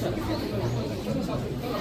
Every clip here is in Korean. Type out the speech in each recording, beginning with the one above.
ちょっと待って。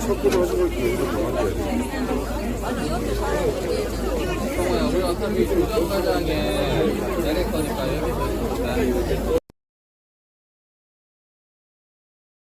첫 번째 가지고 이렇게 어차피 조정과장에